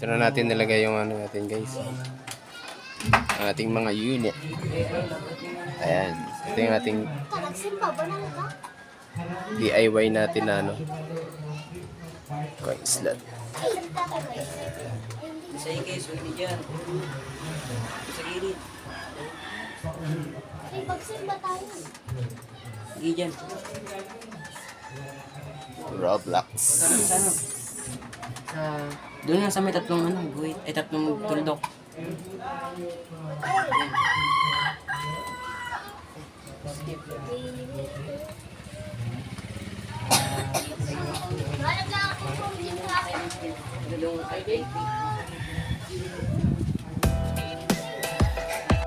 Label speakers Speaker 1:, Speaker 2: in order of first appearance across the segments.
Speaker 1: Ito na natin nilagay yung ano natin guys. Ang ating mga unit. Ayan. Ito yung ating? DIY natin na ano. Coin slot.
Speaker 2: Sa ikay, sulit dyan. Sa gilid.
Speaker 3: Ay, magsimba tayo.
Speaker 2: Sige dyan.
Speaker 1: Roblox.
Speaker 2: Sa ano? Sa... Doon nga sa may tatlong ano, guhit. Ay, tatlong tuldok.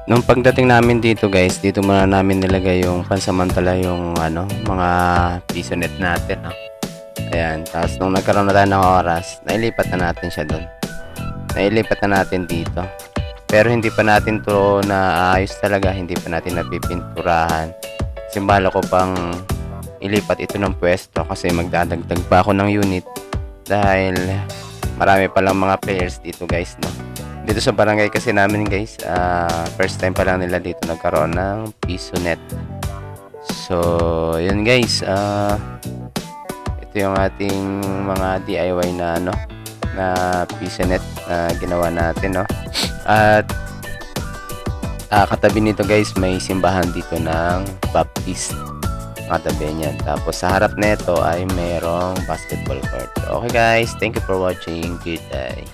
Speaker 1: Nung pagdating namin dito guys, dito muna namin nilagay yung pansamantala yung ano, mga piso net natin. No? Ayan, tapos nung nagkaroon na ng oras, nailipat na natin siya doon. Nailipat na natin dito. Pero hindi pa natin to naayos talaga, hindi pa natin napipinturahan. Simbala ko pang ilipat ito ng pwesto kasi magdadagdag pa ako ng unit dahil marami pa lang mga players dito guys no dito sa barangay kasi namin guys ah, first time pa lang nila dito nagkaroon ng piso net so yun guys ah, ito yung ating mga DIY na ano na piso net na ginawa natin no? At ah, katabi nito guys may simbahan dito ng Baptist katabi niyan. Tapos sa harap nito ay mayroong basketball court. Okay guys. Thank you for watching. Good day